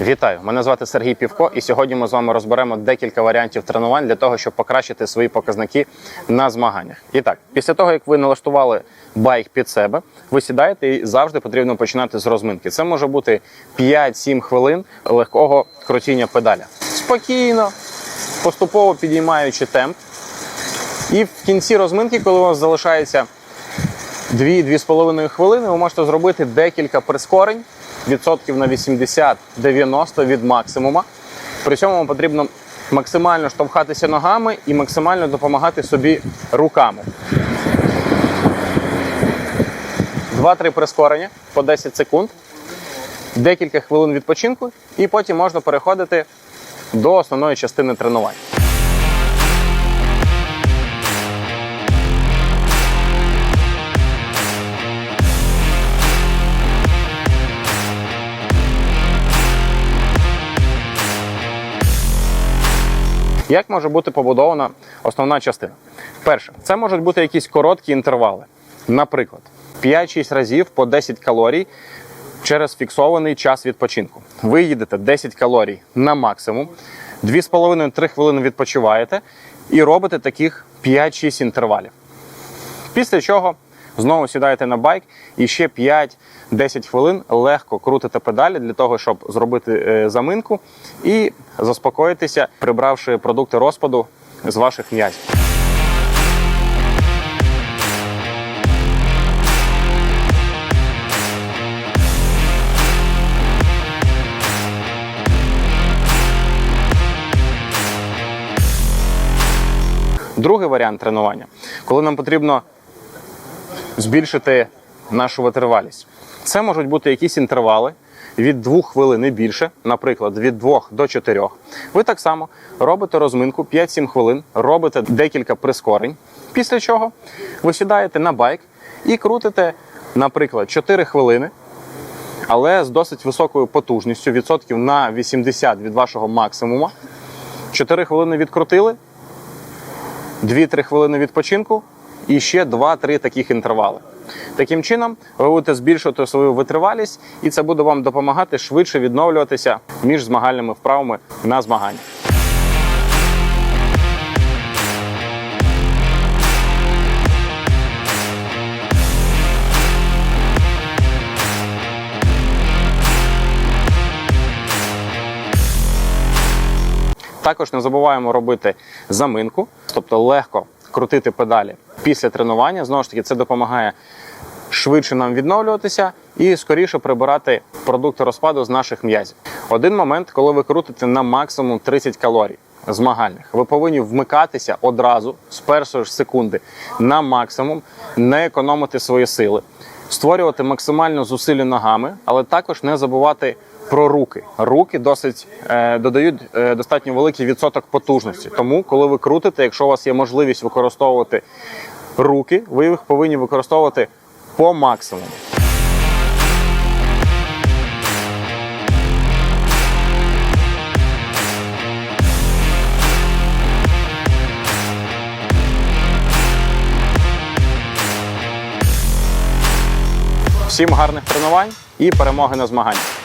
Вітаю! Мене звати Сергій Півко, і сьогодні ми з вами розберемо декілька варіантів тренувань для того, щоб покращити свої показники на змаганнях. І так, після того як ви налаштували байк під себе, ви сідаєте і завжди потрібно починати з розминки. Це може бути 5-7 хвилин легкого крутіння педаля. Спокійно, поступово підіймаючи темп. І в кінці розминки, коли у вас залишається 2-2,5 хвилини, ви можете зробити декілька прискорень відсотків на 80-90 від максимума. При цьому вам потрібно максимально штовхатися ногами і максимально допомагати собі руками. Два-три прискорення по 10 секунд, декілька хвилин відпочинку, і потім можна переходити до основної частини тренувань. Як може бути побудована основна частина? Перше, це можуть бути якісь короткі інтервали. Наприклад, 5-6 разів по 10 калорій через фіксований час відпочинку. Ви їдете 10 калорій на максимум, 2,5-3 хвилини відпочиваєте і робите таких 5-6 інтервалів. Після чого знову сідаєте на байк і ще 5-10 хвилин легко крутите педалі для того, щоб зробити е, заминку і заспокоїтися, прибравши продукти розпаду з ваших м'язів. Другий варіант тренування, коли нам потрібно збільшити нашу витривалість. Це можуть бути якісь інтервали від 2 хвилин і більше, наприклад, від 2 до 4. Ви так само робите розминку 5-7 хвилин, робите декілька прискорень, після чого ви сідаєте на байк і крутите, наприклад, 4 хвилини, але з досить високою потужністю, відсотків на 80 від вашого максимуму. 4 хвилини відкрутили, 2-3 хвилини відпочинку і ще 2-3 таких інтервали. Таким чином, ви будете збільшувати свою витривалість, і це буде вам допомагати швидше відновлюватися між змагальними вправами на змаганнях. Також не забуваємо робити заминку, тобто легко крутити педалі після тренування. Знову ж таки, це допомагає швидше нам відновлюватися і скоріше прибирати продукти розпаду з наших м'язів. Один момент, коли ви крутите на максимум 30 калорій змагальних, ви повинні вмикатися одразу з першої ж секунди на максимум, не економити свої сили, створювати максимальну зусилля ногами, але також не забувати. Про руки. Руки досить е, додають е, достатньо великий відсоток потужності. Тому, коли ви крутите, якщо у вас є можливість використовувати руки, ви їх повинні використовувати по максимуму. Всім гарних тренувань і перемоги на змаганнях.